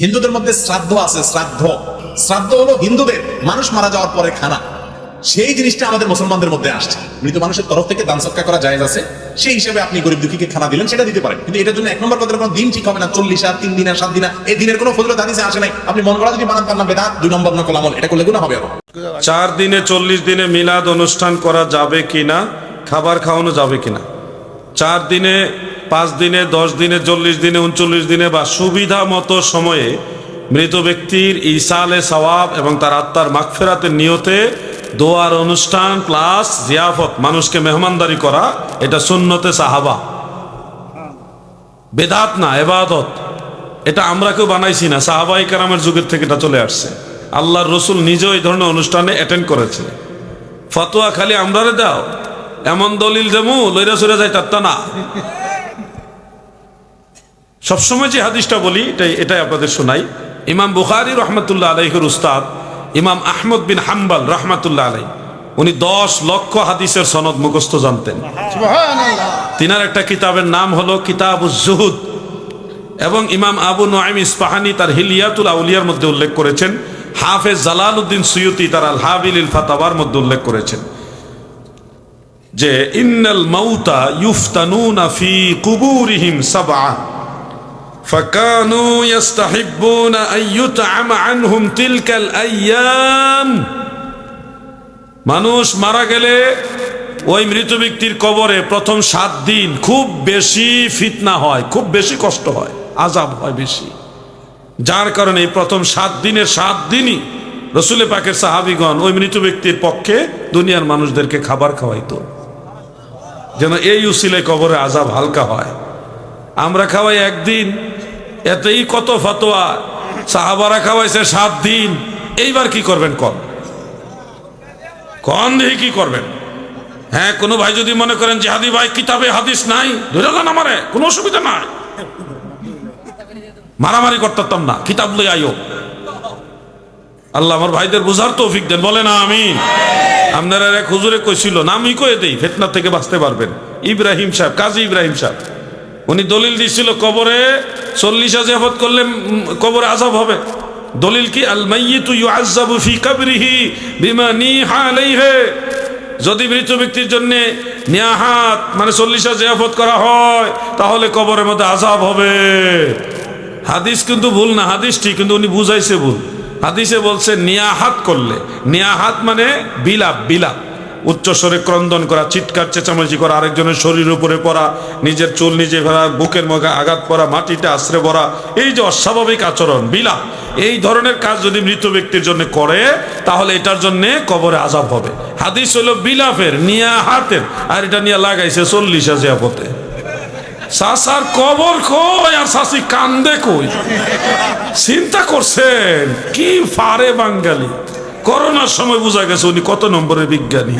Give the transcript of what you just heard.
হিন্দুদের মধ্যে শ্রাদ্ধ আছে, শ্রাদ্ধ। শ্রাদ্ধ হলো হিন্দুদের, মানুষ মারা যাওয়ার পরে খানা। সেই জিনিসটা আমাদের মুসলমানদের মধ্যে আসছে। মৃত মানুষের তরফ থেকে দান সৎকার করা জায়েজ আছে। সেই হিসেবে আপনি গরিব দুঃখীকে খানা দিলেন, সেটা দিতে পারেন। কিন্তু এটার জন্য এক নম্বর কথা কোনো দিন ঠিক হবে না। চল্লিশ আর তিন দিন আর সাত দিন এই দিনের কোনো ফজলত হাদিসে আসে নাই। আপনি মন করা যদি বানান তার নাম বেদাত, দুই নম্বর নকল আমল। এটা করলে গুণা হবে আরও চার দিনে চল্লিশ দিনে মিলাদ অনুষ্ঠান করা যাবে কিনা, খাবার খাওয়ানো যাবে কিনা? চার দিনে পাঁচ দিনে, দশ দিনে, চল্লিশ দিনে, উনচল্লিশ দিনে বা সুবিধা মতো সময়ে মৃত ব্যক্তির ইসালে সওয়াব এবং তার আত্মার মাগফেরাতের নিয়তে দোয়ার অনুষ্ঠান প্লাস জিয়াফত, মানুষকে মেহমানদারি করা, এটা সুন্নতে সাহাবা। বেদাত না, এবাদত। এটা আমরা কেউ বানাইছি না, সাহাবাই কারামের যুগের থেকে এটা চলে আসছে। আল্লাহর রসুল নিজেও এই ধরনের অনুষ্ঠানে অ্যাটেন্ড করেছে ফতোয়া খালি আমরারে দাও, এমন দলিল দেমু লইরা সইরা যায় তার না। সবসময় যে হাদিসটা বলি এটাই এটাই আপনাদের শোনাই। ইমাম বুখারি রহমতুল্লাহ আলাইহের উস্তাদ ইমাম আহমদ বিন হাম্বাল রহমতুল্লাহ আলাই উনি দশ লক্ষ হাদিসের সনদ মুখস্থ জানতেন। তিনার একটা কিতাবের নাম হলো কিতাব জুহুদ। এবং ইমাম আবু নোয়াইম ইস্পাহানি তার হিলিয়াতুল আউলিয়ার মধ্যে উল্লেখ করেছেন। হাফেজ জালাল উদ্দিন সুয়ুতি তার আল হাবিল ফাতাবার মধ্যে উল্লেখ করেছেন। যে ইন্নাল মাউতা ইউফতানুনা ফি কুবুরিহিম সাবআ। فكانوا يستحبون أن يطعم عنهم تلك الأيام মানুষ মারা গেলে ওই মৃত ব্যক্তির কবরে প্রথম সাত দিন খুব বেশি ফিতনা হয় খুব বেশি কষ্ট হয় আজাব হয় বেশি যার কারণে এই প্রথম সাত দিনের সাত দিনই রসুলে পাকের সাহাবিগণ ওই মৃত ব্যক্তির পক্ষে দুনিয়ার মানুষদেরকে খাবার খাওয়াইতো যেন এই উসিলে কবরে আজাব হালকা হয় আমরা খাওয়াই একদিন, এতেই কত ফতোয়া। সাহাবারা খাওয়াইছে সাত দিন। এইবার কি করবেন কন? কন দেখি কি করবেন? হ্যাঁ কোনো ভাই যদি মনে করেন যে, হাদি ভাই, কিতাবে হাদিস নাই, ধরে দেন আমারে, কোনো অসুবিধা নাই। মারামারি করতাম না, কিতাব লই আইও। আল্লাহ আমার ভাইদের বুঝার তৌফিক দেন বলে না আমি আপনারা এক হুজুরে কইছিল, নামই কয়ে দেই, ফেতনা থেকে বাঁচতে পারবেন। ইব্রাহিম সাহেব, কাজী ইব্রাহিম সাহেব। উনি দলিল দিছিল কবরে, চল্লিশ আজাবত করলে কবরে আজাব হবে। দলিল কি? আল বিমা নিহা যদি মৃত ব্যক্তির জন্য নিয়াহাত মানে চল্লিশা জিয়াফত করা হয়, তাহলে কবরের মধ্যে আজাব হবে। হাদিস কিন্তু ভুল না, হাদিস ঠিক, কিন্তু উনি বুঝাইছে ভুল। হাদিসে বলছে নিয়াহাত করলে। নিয়াহাত মানে বিলাপ বিলাপ। উচ্চস্বরে ক্রন্দন করা, চিৎকার, চেঁচামেচি করা, আরেকজনের শরীর উপরে পড়া, নিজের চুল নিজে ফেরা বুকের মুখে আঘাত পড়া, মাটিতে আশ্রে পড়া এই যে অস্বাভাবিক আচরণ, বিলাপ, এই ধরনের কাজ যদি মৃত ব্যক্তির জন্য করে, তাহলে এটার জন্যে কবরে আজাব হবে। হাদিস হলো নিয়া হাতের, আর এটা নিয়ে লাগাইছে চল্লিশ আজিয়াপতে সাসার কবর কই, আর সাসি কান্দে কই? চিন্তা করছেন, কি ফারে বাঙালি। করোনার সময় বোঝা গেছে উনি কত নম্বরের বিজ্ঞানী।